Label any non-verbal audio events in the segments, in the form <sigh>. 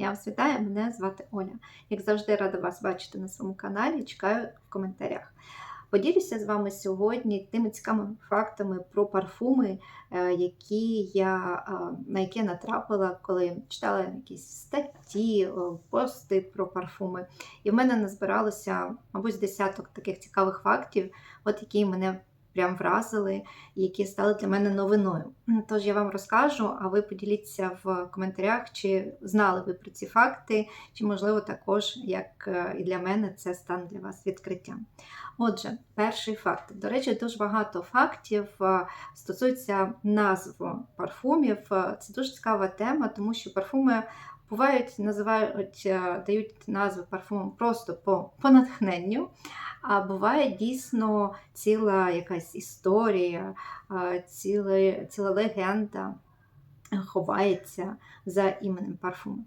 Я вас вітаю, мене звати Оля. Як завжди, рада вас бачити на своєму каналі. Чекаю в коментарях. Поділюся з вами сьогодні тими цікавими фактами про парфуми, е, які я, е, на які я натрапила, коли читала якісь статті, е, пости про парфуми. І в мене назбиралося, мабуть, десяток таких цікавих фактів, от які мене прям вразили, які стали для мене новиною. Тож я вам розкажу, а ви поділіться в коментарях, чи знали ви про ці факти, чи, можливо, також, як е, і для мене, це стане для вас відкриттям. Отже, перший факт. До речі, дуже багато фактів е, стосується назв парфумів. Е, Це дуже цікава тема, тому що парфуми. Бувають, називають, е, дають назви парфумам просто по, по натхненню, а буває дійсно ціла якась історія, ціла, ціла легенда ховається за іменем парфуму.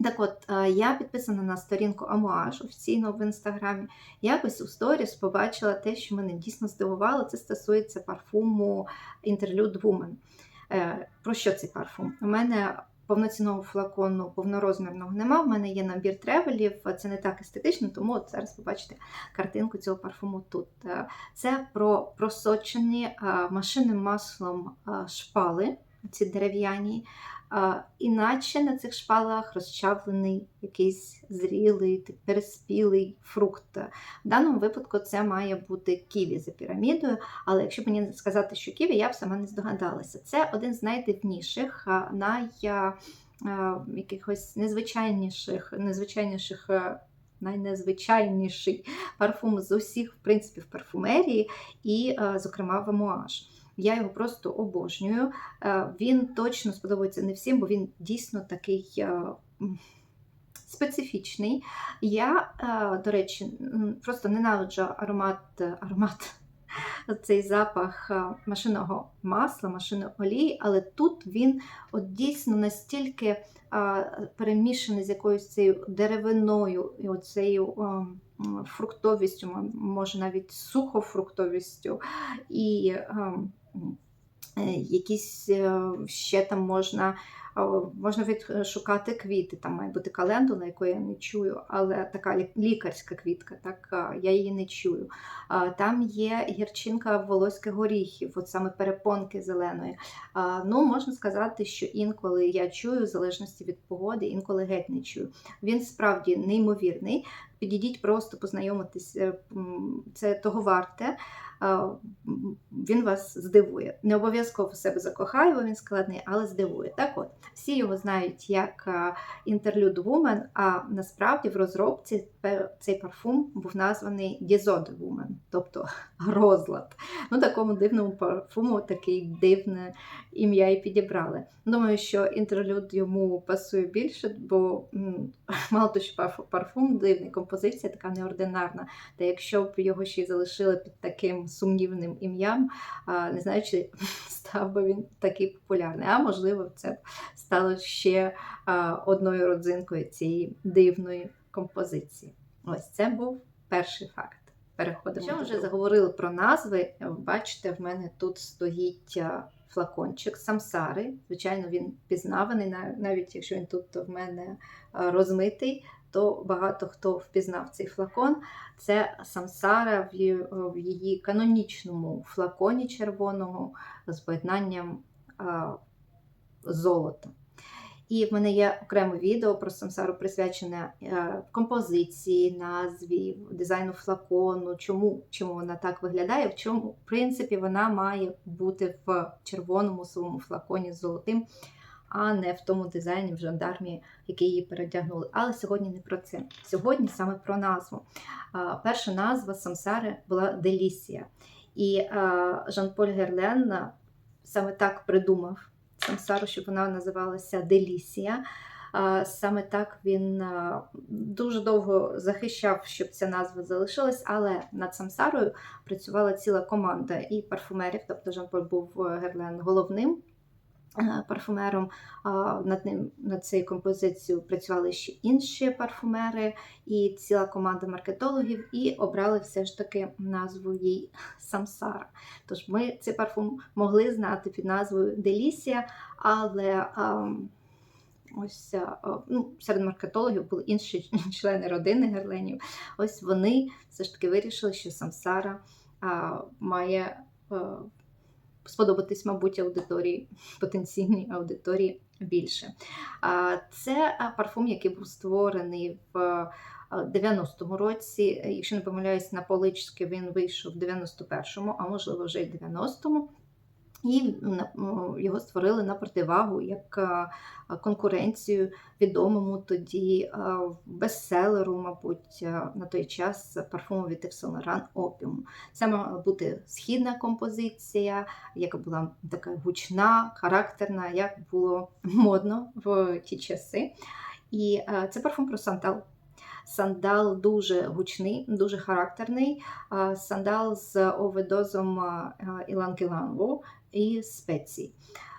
Так от, е, я підписана на сторінку Амуаж офіційно в інстаграмі. Якось у сторіс побачила те, що мене дійсно здивувало. Це стосується парфуму Interlude Woman. Е, Про що цей парфум? У мене повноцінного флакону повнорозмірного нема. В мене є набір тревелів. Це не так естетично, тому от зараз побачите картинку цього парфуму тут. Е, Це про просочені е, машинним маслом е, шпали, ці дерев'яні. Іначе на цих шпалах розчавлений якийсь зрілий, переспілий фрукт. В даному випадку це має бути ківі за пірамідою, але якщо мені сказати, що ківі, я б сама не здогадалася. Це один з найдивніших, най якихось незвичайніших, незвичайніших. Найнезвичайніший парфум з усіх, в принципі, в парфумерії, і, зокрема, в амуаж. Я його просто обожнюю. Е, Він точно сподобається не всім, бо він дійсно такий е, специфічний. Я, е, до речі, просто ненавиджу аромат, аромат. <laughs> Цей запах машинного масла, машинної олії, але тут він от дійсно настільки перемішаний з якоюсь цією деревиною і оцею фруктовістю, може навіть сухофруктовістю, і а, м, е, якісь е, ще там можна. А, Можна відшукати квіти, там має бути календула, яку я не чую, але така лікарська квітка, так я її не чую. Там є гірчинка волоських горіхів, от саме перепонки зеленої. Ну, можна сказати, що інколи я чую, в залежності від погоди, інколи геть не чую. Він справді неймовірний. Підійдіть просто познайомитись, е, це того варте. Він вас здивує. Не обов'язково себе закохає, бо він складний, але здивує. Так от, всі його знають як а, Interlude Woman, а насправді в розробці цей парфум був названий Disorder Woman, тобто <laughs> розлад. Ну, такому дивному парфуму такий дивне ім'я і підібрали. Думаю, що інтерлюд йому пасує більше, бо <laughs> мало того, що парфум дивний, композиція така неординарна. Та якщо б його ще й залишили під таким сумнівним ім'ям, не знаю, чи <laughs> став би він такий популярний. А можливо, це б стало ще а, одною родзинкою цієї дивної композиції. Ось це був перший факт. Переходимо. Якщо вже заговорили про назви, бачите, в мене тут стоїть флакончик самсари. Звичайно, він пізнаваний, навіть якщо він тут в мене розмитий, то багато хто впізнав цей флакон. Це самсара в її, канонічному флаконі червоного з поєднанням золота. І в мене є окреме відео про самсару, присвячене е, композиції, назві, дизайну флакону, чому, чому вона так виглядає, в чому, в принципі, вона має бути в червоному своєму флаконі з золотим, а не в тому дизайні в жандармі, який її передягнули. Але сьогодні не про це. Сьогодні саме про назву. Перша назва самсари була Делісія. І Жан-Поль Герлен саме так придумав самсару, щоб вона називалася Делісія. Саме так він дуже довго захищав, щоб ця назва залишилась, але над самсарою працювала ціла команда і парфумерів, тобто Жан-Поль був е, Герлен головним парфумером. Над ним над цією композицією працювали ще інші парфумери і ціла команда маркетологів, і обрали все ж таки назву їй <laughs> Самсара. Тож ми цей парфум могли знати під назвою Делісія, але ось е, ну, серед маркетологів були інші <laughs> члени родини Герленів. Ось вони все ж таки вирішили, що Самсара а, має сподобатись, мабуть, аудиторії, потенційній аудиторії більше. Це парфум, який був створений в 90-му році. Якщо не помиляюсь, на полички він вийшов в 91-му, а можливо вже й 90-му. І його створили на противагу як а, конкуренцію відомому тоді а, бестселеру, мабуть, на той час від Yves Saint Це мала бути східна композиція, яка була така гучна, характерна, як було модно в ті часи. І це парфум про сандал. Сандал дуже гучний, дуже характерний. Сандал з оведозом іланг-ілангу і спецій.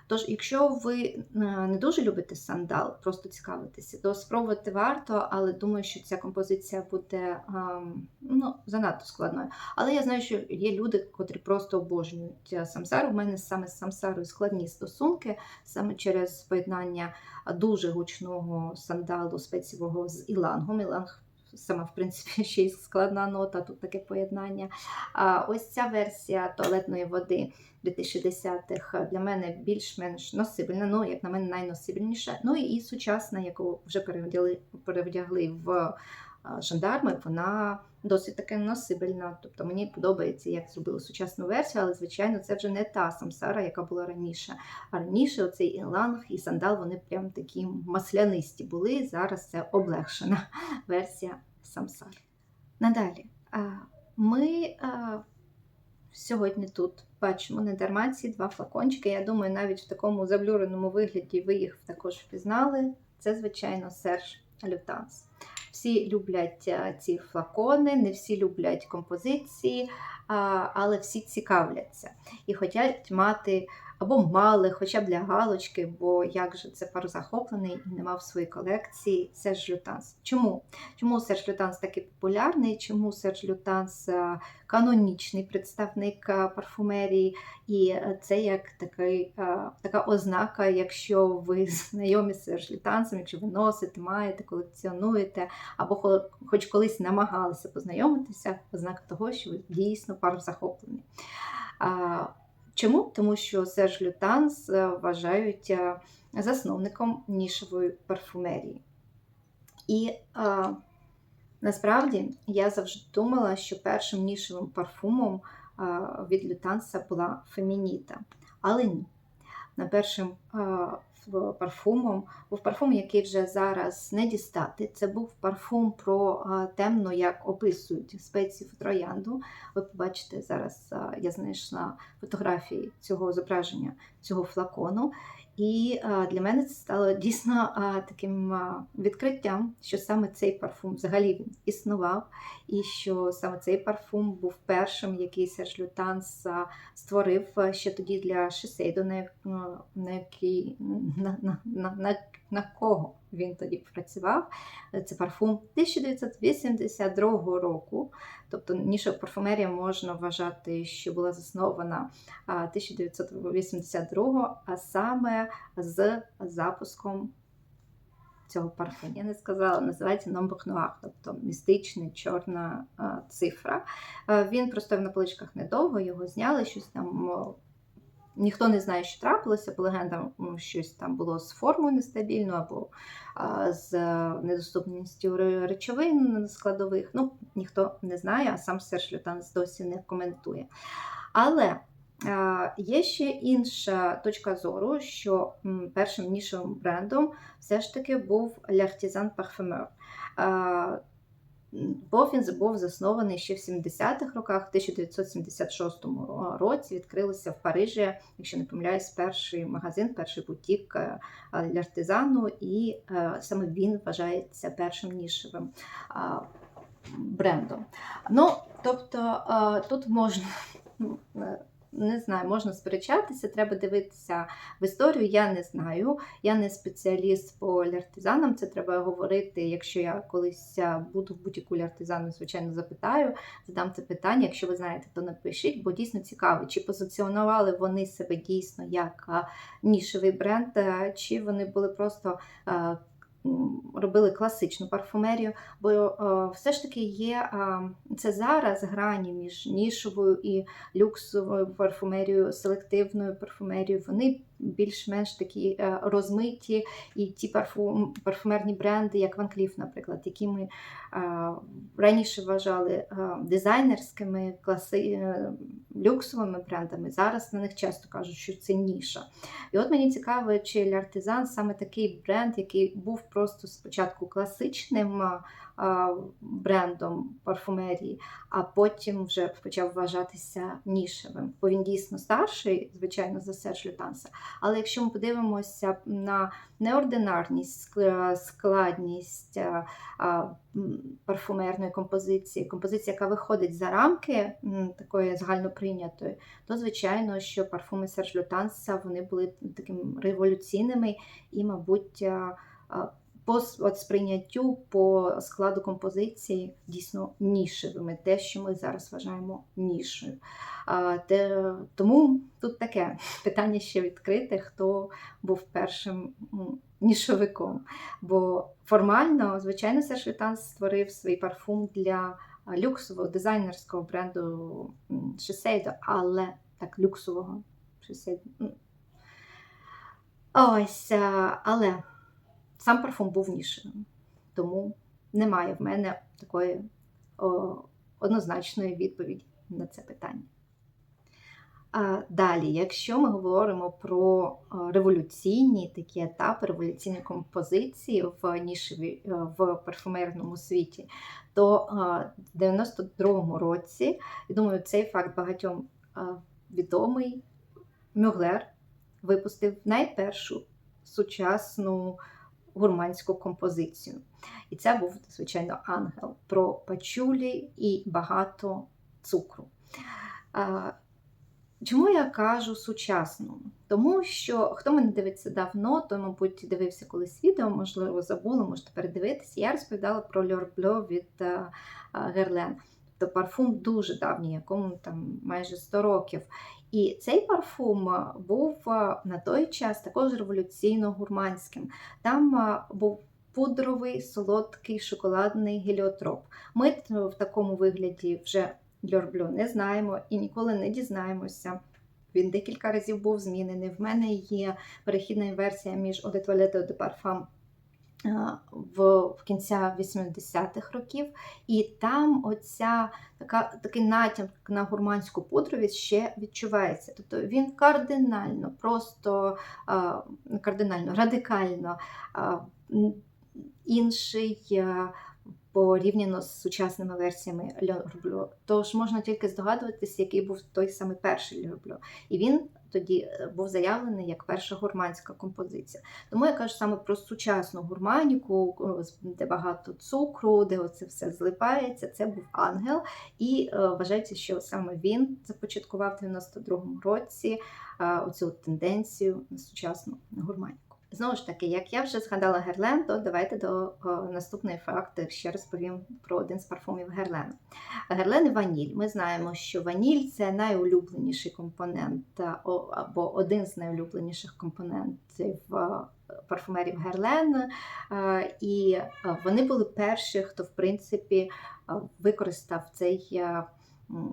Тож, якщо ви е, не дуже любите сандал, просто цікавитеся, то спробувати варто, але думаю, що ця композиція буде ем, ну, занадто складною. Але я знаю, що є люди, котрі просто обожнюють е, самсару. У мене саме з самсарою складні стосунки, саме через поєднання дуже гучного сандалу спецієвого з ілангом. Іланг сама, в принципі, <laughs> ще й складна нота, тут таке поєднання. А ось ця версія туалетної води 2010-х для мене більш-менш носибельна, ну, як на мене, найносибельніша. Ну і сучасна, яку вже перевдягли, перевдягли в жандарми, вона досить таки носибельна. Тобто мені подобається, як зробили сучасну версію, але, звичайно, це вже не та самсара, яка була раніше. А раніше оцей іланг і сандал, вони прям такі маслянисті були. Зараз це облегшена <laughs> версія самсари. Надалі. Ми сьогодні тут бачимо не дарма два флакончики. Я думаю, навіть в такому заблюреному вигляді ви їх також впізнали. Це, звичайно, Серж Лютанс. Всі люблять ці флакони, не всі люблять композиції, але всі цікавляться і хочуть мати або мали, хоча б для галочки, бо як же це пар захоплений і не мав своїй колекції Серж Лютанс. Чому? Чому Серж Лютанс такий популярний? Чому Серж Лютанс канонічний представник парфумерії? І е, це як такий, така ознака, якщо ви <laughs> знайомі з Серж Лютансом, якщо ви носите, маєте, колекціонуєте, або хоч колись намагалися познайомитися, ознака того, що ви дійсно пар захоплений. А, Чому? Тому що Серж Лютанс е, вважають е, засновником нішевої парфумерії. І а, насправді я завжди думала, що першим нішевим парфумом е, від Лютанса була Фемініта. Але ні. На першим е, парфумом був парфум, який вже зараз не дістати. Це був парфум про е, темно, як описують спеції в троянду. Ви побачите зараз, е, я знайшла фотографії цього зображення цього флакону. І для мене це стало дійсно таким відкриттям, що саме цей парфум взагалі він існував, і що саме цей парфум був першим, який Серж Лютанс створив ще тоді для Шисейду, е, на на, на, на, на, на кого він тоді працював. Е, Це парфум 1982 року. Тобто ніша парфумерія можна вважати, що була заснована а, 1982, а саме з запуском цього парфуму. Я не сказала, називається Номбух Нуар, тобто містична чорна цифра. А, Він простояв на поличках недовго, його зняли, щось там. Ніхто не знає, що трапилося, по легендам щось там було з формою нестабільно або з е, недоступністю речовин складових. Ну, ніхто не знає, а сам Серж Лютанс досі не коментує. Але є ще інша точка зору, що першим нішевим брендом все ж таки був L'Artisan Parfumeur. Він був заснований ще в 70-х роках, в 1976 році відкрилося в Парижі, якщо не помиляюсь, перший магазин, перший бутік е, L'Artisan, і е, саме він вважається першим нішевим брендом. Ну, тобто е, тут можна не знаю, можна сперечатися, треба дивитися в історію. Я не знаю. Я не спеціаліст по ляртизанам. Це треба говорити. Якщо я колись буду в будь-яку ляртизану, звичайно, запитаю, задам це питання. Якщо ви знаєте, то напишіть, бо дійсно цікаво, чи позиціонували вони себе дійсно як нішевий бренд, чи вони були просто. Робили класичну парфумерію, бо е, все ж таки є е, це зараз грані між нішовою і люксовою парфумерією, селективною парфумерією. Вони більш-менш такі е, розмиті, і ті парфум, парфумерні бренди, як Van Cleef, наприклад, які ми е, раніше вважали е, дизайнерськими, класи, люксовими брендами. Зараз на них часто кажуть, що це ніша. І от мені цікаво, чи L'Artisan саме такий бренд, який був просто спочатку класичним брендом парфумерії, а потім вже почав вважатися нішевим. Бо він дійсно старший, звичайно, за Серж Лютанса. Але якщо ми подивимося на неординарність, складність а, а, м, парфумерної композиції, композиція, яка виходить за рамки такої загальноприйнятої, то звичайно, що парфуми Серж Лютанса вони були такими революційними і, мабуть, а, по от сприйняттю по складу композиції дійсно нішевими, те, що ми зараз вважаємо нішою. А, те, тому тут таке <laughs> питання ще відкрите, хто був першим нішовиком. Бо формально, звичайно, Серж Лютанс створив свій парфум для люксового дизайнерського бренду Shiseido, але так, люксового м. Ось, але сам парфум був нішевим. Тому немає в мене такої о, однозначної відповіді на це питання. А, Далі, якщо ми говоримо про революційні такі етапи, революційні композиції в нішеві е, в парфумерному світі, то е, в 92-му році, я думаю, цей факт багатьом е, відомий, Мюглер випустив найпершу сучасну гурманську композицію. І це був, звичайно, ангел про пачулі і багато цукру. Чому я кажу сучасну? Тому що хто мене дивиться давно, то, мабуть, дивився колись відео, можливо, забули, можете передивитися. Я розповідала про Bleu від Герлен. Тобто парфум дуже давній, якому там майже 100 років. І цей парфум е, був е, на той час також революційно гурманським. Там е, був пудровий, солодкий шоколадний геліотроп. Ми в такому вигляді вже Льорблю не знаємо і ніколи не дізнаємося. Він декілька разів був змінений. В мене є перехідна версія між Eau de Toilette в, в кінця 80-х років, і там оця така, такий натяк на гурманську подровість ще відчувається. Тобто він кардинально, просто кардинально, радикально інший. Порівняно з сучасними версіями Льорблю. Тож можна тільки здогадуватися, який був той самий перший Льорблю. І він тоді е, був заявлений як перша гурманська композиція. Тому я кажу саме про сучасну гурманіку, де багато цукру, де оце все злипається. Це був ангел, і е, вважається, що саме він започаткував в 92-му році е, оцю тенденцію на сучасну гурманіку. Знову ж таки, як я вже згадала Герлен, то давайте до наступної факти ще розповім про один з парфумів Герлена. Герлен і ваніль. Ми знаємо, що ваніль це найулюбленіший компонент або один з найулюбленіших компонентів а, парфумерів Герлен. І вони були перші, хто в принципі використав цей.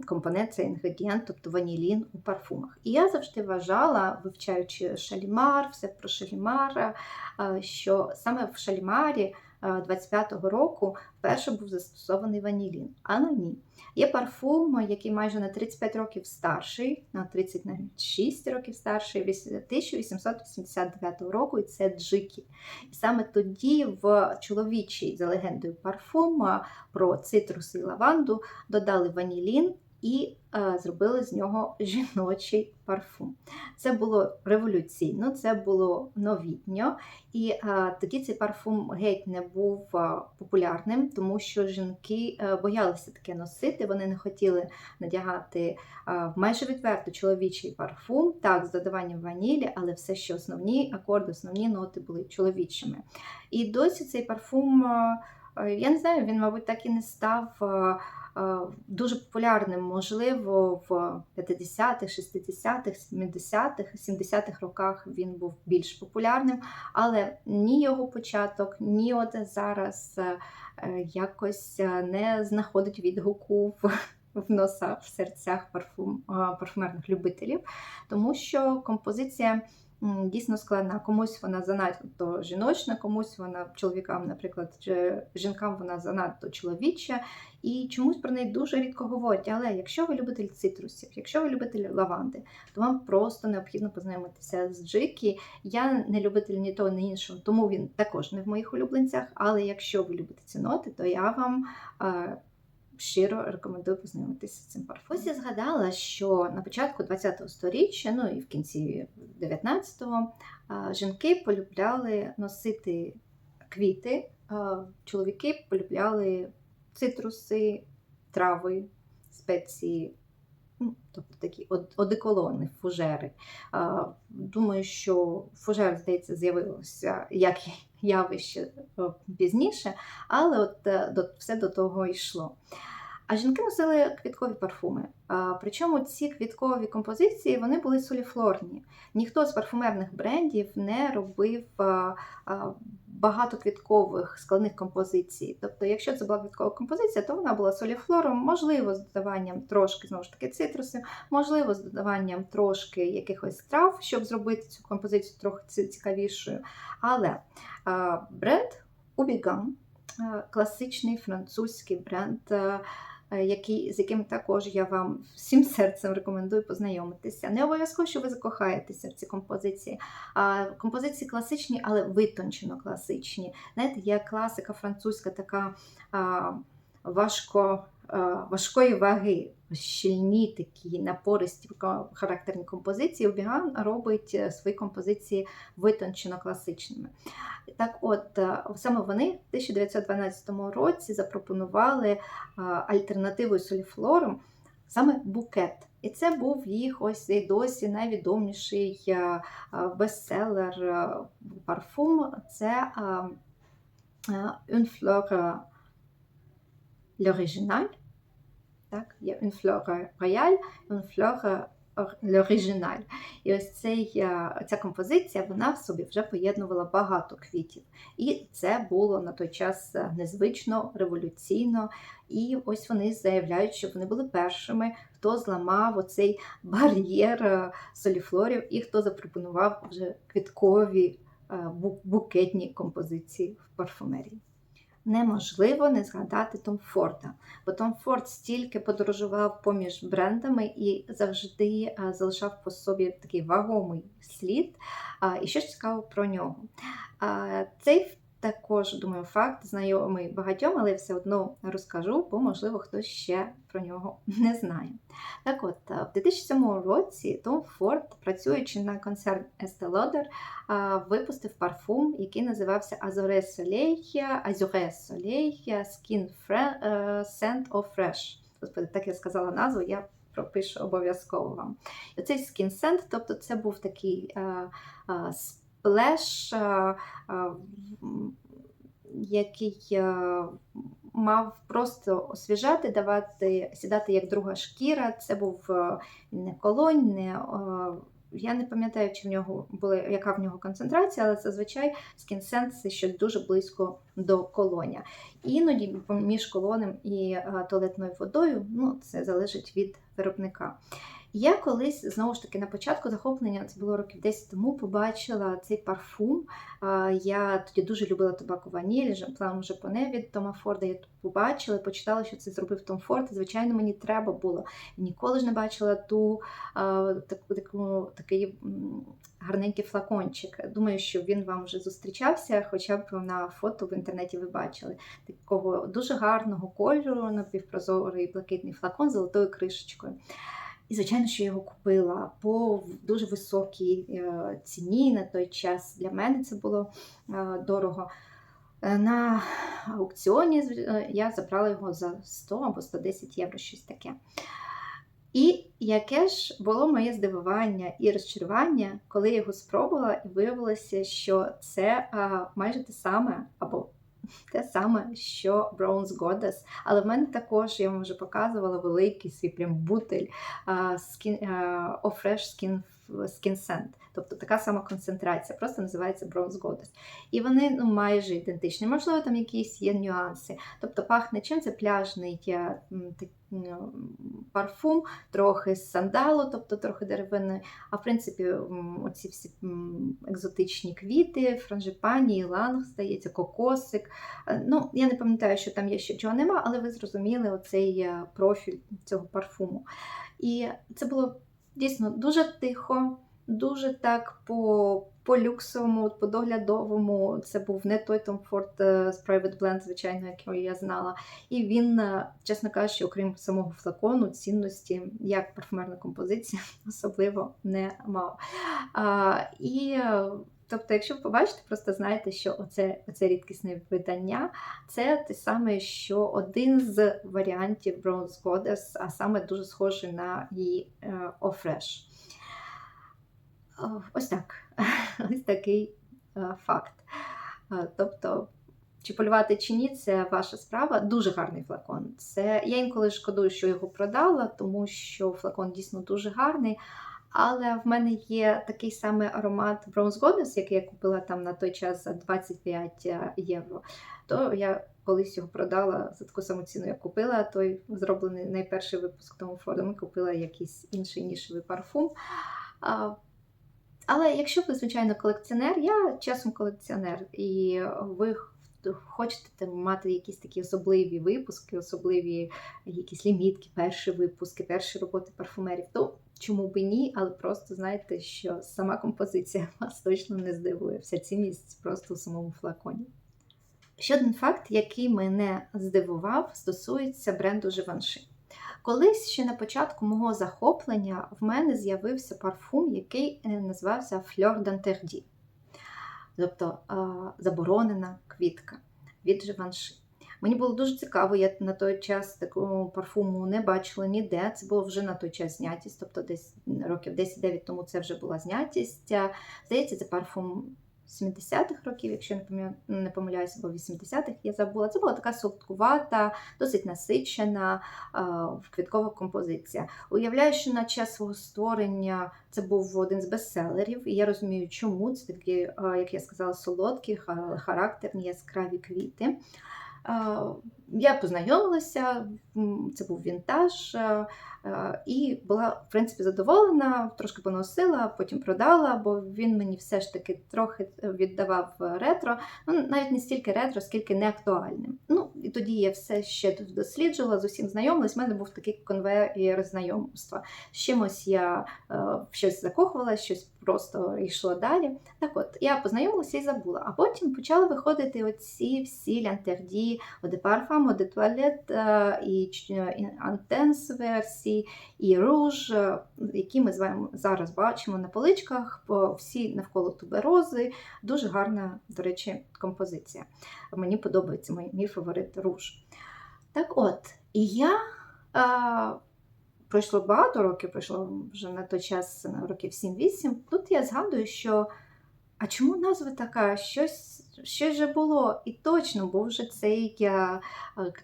Компонент, цей інгредієнт, тобто ванілін у парфумах. І я завжди вважала, вивчаючи шалімар, все про шалімара, що саме в шалімарі 25-го року вперше був застосований ванілін. Але ні. Є парфум, який майже на 35 років старший, на 36 років старший, віс- 1889 року, і це Джикі. І саме тоді в чоловічий, за легендою, парфум про цитруси і лаванду додали ванілін і е, зробили з нього жіночий парфум. Це було революційно, це було новітньо, і е, тоді цей парфум геть не був е, популярним, тому що жінки е, боялися таке носити, вони не хотіли надягати е, майже відверто чоловічий парфум, так, з додаванням ванілі, але все ще основні акорди, основні ноти були чоловічими. І досі цей парфум, е, е, я не знаю, він, мабуть, так і не став. е, Дуже популярним, можливо, в 50-х, 60-х, 70-х, 70-х роках він був більш популярним, але ні його початок, ні от зараз е, е, якось е, не знаходить відгуку в, в носах, в серцях парфум, е, парфумерних любителів, тому що композиція дійсно складна. Комусь вона занадто жіночна, комусь вона чоловікам, наприклад, жінкам вона занадто чоловіча, і чомусь про неї дуже рідко говорять. Але якщо ви любитель цитрусів, якщо ви любитель лаванди, то вам просто необхідно познайомитися з Джикі. Я не любитель ні того, ні іншого, тому він також не в моїх улюбленцях. Але якщо ви любите ці ноти, то я вам. Щиро рекомендую познайомитися з цим парфумом. Я згадала, що на початку 20-го сторіччя, ну і в кінці 19-го, жінки полюбляли носити квіти, чоловіки полюбляли цитруси, трави, спеції, ну, тобто такі одеколони, фужери. Думаю, що фужер, здається, з'явилося як явище е, пізніше, але от е, все до того йшло. А жінки носили квіткові парфуми. Причому ці квіткові композиції вони були соліфлорні. Ніхто з парфумерних брендів не робив а, а, багато квіткових складних композицій. Тобто, якщо це була квіткова композиція, то вона була соліфлором, можливо, з додаванням трошки знову ж таки цитрусів, можливо, з додаванням трошки якихось трав, щоб зробити цю композицію трохи цікавішою. Але бренд Ubigam, класичний французький бренд. Е, Який, з яким також я вам всім серцем рекомендую познайомитися. Не обов'язково, що ви закохаєтеся в ці композиції. А, композиції класичні, але витончено класичні. Знаєте, є класика французька, така а, важко, а, важкої ваги, щільні такі напористі характерні композиції. Обіган робить е, свої композиції витончено класичними. Так от, е, саме вони в 1912 році запропонували а, альтернативою соліфлором саме букет. І це був їх ось і досі найвідоміший е, бестселер е, парфум. Це е, Fleur l'Original. Так, є Une Fleur Royale, Une Fleur L'Original. І ось цей, е, ця композиція вона в собі вже поєднувала багато квітів. І це було на той час е, незвично, революційно. І ось вони заявляють, що вони були першими, хто зламав оцей бар'єр е, соліфлорів і хто запропонував вже квіткові букетні композиції в парфумерії. Неможливо не згадати Том Форда, бо Том Форд стільки подорожував поміж брендами і завжди е, залишав по собі такий вагомий слід. І що цікаво про нього? Цей також, думаю, факт знайомий багатьом, але все одно розкажу, бо, можливо, хтось ще про нього не знає. Так от, е, в 2007 році Том Форд, працюючи на концерн Estee Lauder, випустив парфум, який називався Azure Soleil, Azure Soleil Skin е, Scent of Fresh. Господи, так я сказала назву, я пропишу обов'язково вам. Оцей Skin Scent, тобто це був такий е, е, сплеш, е, е, який е, мав просто освіжати, давати, сідати як друга шкіра. Це був не колонь, не я не пам'ятаю, чи в нього була, яка в нього концентрація, але зазвичай скінсенс це ще дуже близько до колоня. Іноді між колонем і туалетною водою ну, це залежить від виробника. Я колись знову ж таки на початку захоплення, це було років 10 тому, побачила цей парфум. Я тоді дуже любила табаку ваніль, план Жапоне від Тома Форда. Я тут побачила, почитала, що це зробив Том Форд. Звичайно, мені треба було. Ніколи ж не бачила ту таку, таку такий гарненький флакончик. Думаю, що він вам вже зустрічався, хоча б на фото в інтернеті ви бачили. Такого дуже гарного кольору, напівпрозорий блакитний флакон з золотою кришечкою. І, звичайно, що я його купила по дуже високій е, ціні на той час. Для мене це було е, дорого. Е, На аукціоні я забрала його за 100 або 110 євро, щось таке. І яке ж було моє здивування і розчарування, коли я його спробувала, і виявилося, що це майже те саме, або те саме, що Bronze Goddess. Але в мене також, я вам вже показувала, великий свій прям бутель uh, skin, uh, Fresh Skin, Skin Scent. Тобто така сама концентрація, просто називається Bronze Goddess. І вони ну, майже ідентичні. Можливо, там якісь є нюанси. Тобто пахне чим це пляжний е, м, парфум, трохи сандалу, тобто трохи деревини. А в принципі, оці всі екзотичні квіти, франжипані, іланг, здається, кокосик. Е, Ну, я не пам'ятаю, що там є ще чого нема, але ви зрозуміли оцей е, профіль цього парфуму. І це було дійсно дуже тихо, дуже так по, по люксовому, по доглядовому. Це був не той Tom Ford е, з Private Blend, звичайно, який я знала. І він, е, чесно кажучи, окрім самого флакону, цінності, як парфумерна композиція, <laughs> особливо не мав. А, і е, Тобто, якщо ви побачите, просто знайте, що оце, оце рідкісне видання це те саме, що один з варіантів Bronze Goddess, а саме дуже схожий на її е, Ofresh. Ось так. <laughs> Ось такий е, факт. Е, Тобто, чи полювати чи ні, це ваша справа. Дуже гарний флакон. Це я інколи шкодую, що його продала, тому що флакон дійсно дуже гарний. Але в мене є такий самий аромат Bronze Goddess, який я купила там на той час за 25 євро. То я колись його продала за таку саму ціну, як купила. Той зроблений найперший випуск тому Фордом купила якийсь інший нішевий парфум. Але якщо ви, звичайно, колекціонер, я часом колекціонер, і ви хочете мати якісь такі особливі випуски, особливі якісь лімітки, перші випуски, перші роботи парфумерів, то чому би ні, але просто знайте, що сама композиція <laughs> вас точно не здивує. Вся цінність просто у самому флаконі. Ще один факт, який мене здивував, стосується бренду Givenchy. Колись ще на початку мого захоплення в мене з'явився парфум, який називався Fleur d'Interdit, тобто заборонена квітка від Живанши. Мені було дуже цікаво, я на той час такого парфуму не бачила ніде. Це було вже на той час знятість, тобто десь років 10-9 тому це вже була знятість. Здається, це парфум 70-х років, якщо не помиляюся, бо 80-х я забула. Це була така солодкувата, досить насичена квіткова композиція. Уявляю, що на час свого створення це був один з бестселерів, і я розумію, чому це такі, як я сказала, солодкі, характерні, яскраві квіти. Я познайомилася, це був вінтаж, і була, в принципі, задоволена, трошки поносила, потім продала, бо він мені все ж таки трохи віддавав ретро. Ну, навіть не стільки ретро, скільки не актуальним. Ну, і тоді я все ще досліджувала, з усім знайомилась. У мене був такий конвейер знайомства. З чимось я в щось закохувала, щось просто йшло далі. Так от, я познайомилася і забула. А потім почали виходити оці всі лянтерді, Оде Парфам, Оде Туалет і Антенс версії, і руж, які ми з вами зараз бачимо на поличках, всі навколо туберози. Дуже гарна, до речі, композиція. Мені подобається мій, мій фаворит руж. Так от, і я. А, Пройшло багато років, пройшло вже на той час років 7-8. Тут я згадую, що а чому назва така? Щось щось вже було. І точно був вже цей,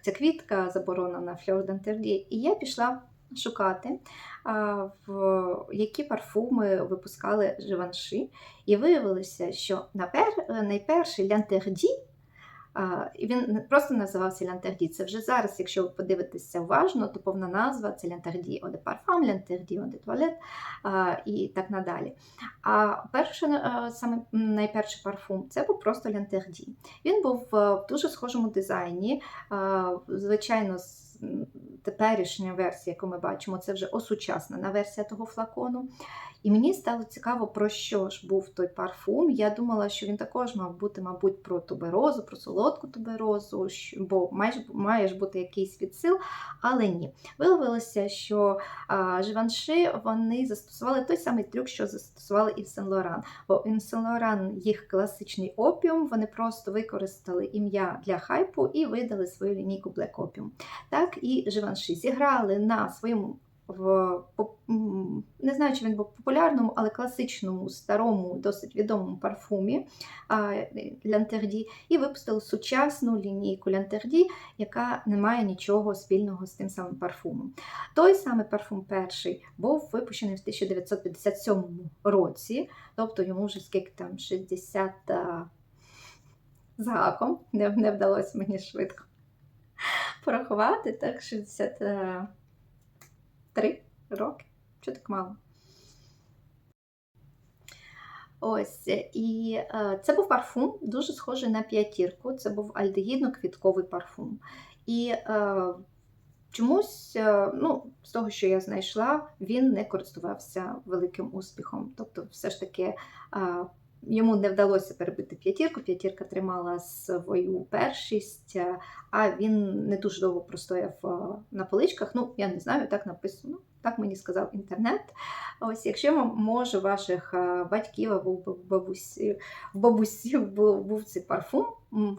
ця квітка заборонена d'Interdit. І я пішла шукати, в які парфуми випускали Живанши. І виявилося, що найперший L'Interdit А, Він просто називався Лянтерді. Це вже зараз, якщо ви подивитеся уважно, то повна назва це Лянтерді Оде Парфам, Лянтерді Оде Туалет і так надалі. А перший, а, саме найперший парфум це був просто Лянтерді. Він був е, в дуже схожому дизайні. Звичайно, теперішня версія, яку ми бачимо, це вже осучаснена версія того флакону. І мені стало цікаво, про що ж був той парфум. Я думала, що він також мав бути, мабуть, про туберозу, про солодку туберозу, бо майже має ж бути якийсь відсил, але ні. Виявилося, що а, Живанши вони застосували той самий трюк, що застосували і в Сен-Лоран. Бо в Сен-Лоран їх класичний опіум, вони просто використали ім'я для хайпу і видали свою лінійку Black Opium. Так і Живанши зіграли на своєму в не знаю, чи він був популярному, але класичному, старому, досить відомому парфумі Лянтерді, і випустили сучасну лінійку Лянтерді, яка не має нічого спільного з тим самим парфумом. Той самий парфум перший був випущений в 1957 році, тобто йому вже скільки там 60 а, з гаком, не, не вдалося мені швидко порахувати, так, 63 роки. Чого так мало? Ось, і е, це був парфум, дуже схожий на п'ятірку. Це був альдегідно-квітковий парфум. І е, чомусь, е, ну, з того, що я знайшла, він не користувався великим успіхом. Тобто, все ж таки, е, йому не вдалося перебити п'ятірку. П'ятірка тримала свою першість, е, а він не дуже довго простояв е, на поличках. Ну, я не знаю, так написано. Так мені сказав інтернет. Ось, якщо м- може ваших е, батьків або бабусі, в бабусів був, цей парфум,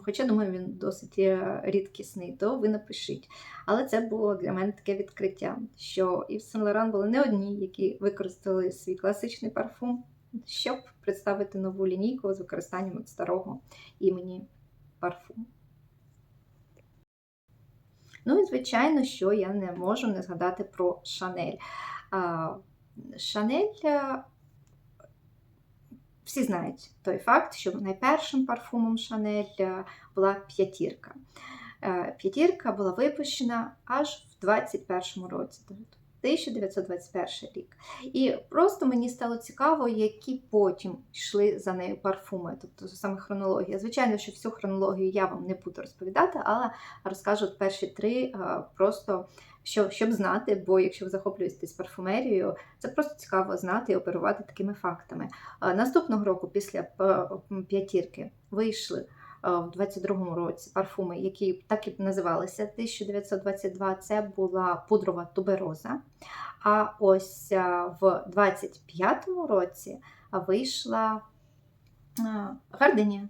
хоча думаю, він досить рідкісний, то ви напишіть. Але це було для мене таке відкриття, що і в Сен Лоран були не одні, які використали свій класичний парфум, щоб представити нову лінійку з використанням от старого імені парфуму. Ну і звичайно, що я не можу не згадати про Шанель. Шанель е, всі знають той факт, що найпершим парфумом Шанель е, була п'ятірка. Е, П'ятірка була випущена аж в 21-му році, 1921 рік. І просто мені стало цікаво, які потім йшли за нею парфуми, тобто саме хронологія. Звичайно, що всю хронологію я вам не буду розповідати, але розкажу перші три е, просто. Що, щоб знати, бо якщо ви захоплюєтесь парфумерією, це просто цікаво знати і оперувати такими фактами. Наступного року, після п'ятірки, вийшли в 22-му році парфуми, які так і називалися 1922. Це була пудрова тубероза. А ось в 25-му році вийшла а, гарденія.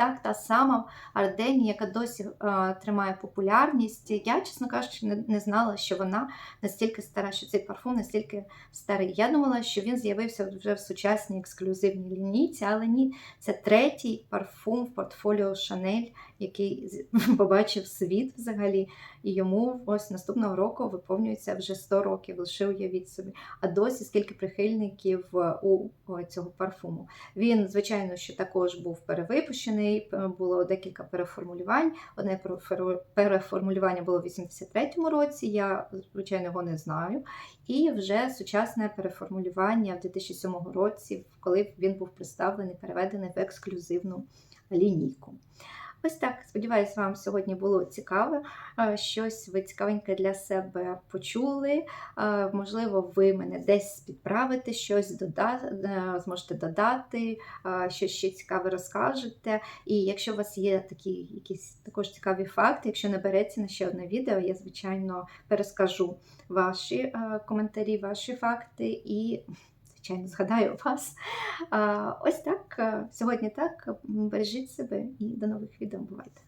Так, та сама Ардені, яка досі е, тримає популярність. Я, чесно кажучи, не, не знала, що вона настільки стара, що цей парфум настільки старий. Я думала, що він з'явився вже в сучасній ексклюзивній лінійці, але ні, це третій парфум в портфоліо Шанель, який <laughs> побачив світ взагалі. І йому ось наступного року виповнюється вже 100 років, лише уявіть собі. А досі скільки прихильників е, у цього парфуму. Він, звичайно, що також був перевипущений, було декілька переформулювань. Одне переформулювання було в 83-му році, я, звичайно, його не знаю. І вже сучасне переформулювання в 2007 році, коли він був представлений, переведений в ексклюзивну лінійку. Ось так. Сподіваюсь, вам сьогодні було цікаво. е, Щось ви цікавеньке для себе почули. Е, Можливо, ви мене десь підправите, щось дода... е, зможете додати, щось ще цікаве розкажете. І якщо у вас є такі якісь також цікаві факти, якщо набереться на ще одне відео, я звичайно перескажу ваші коментарі, ваші факти і. Звичайно, згадаю вас. Ось так. е, Сьогодні так. Бережіть себе і до нових відео. Бувайте!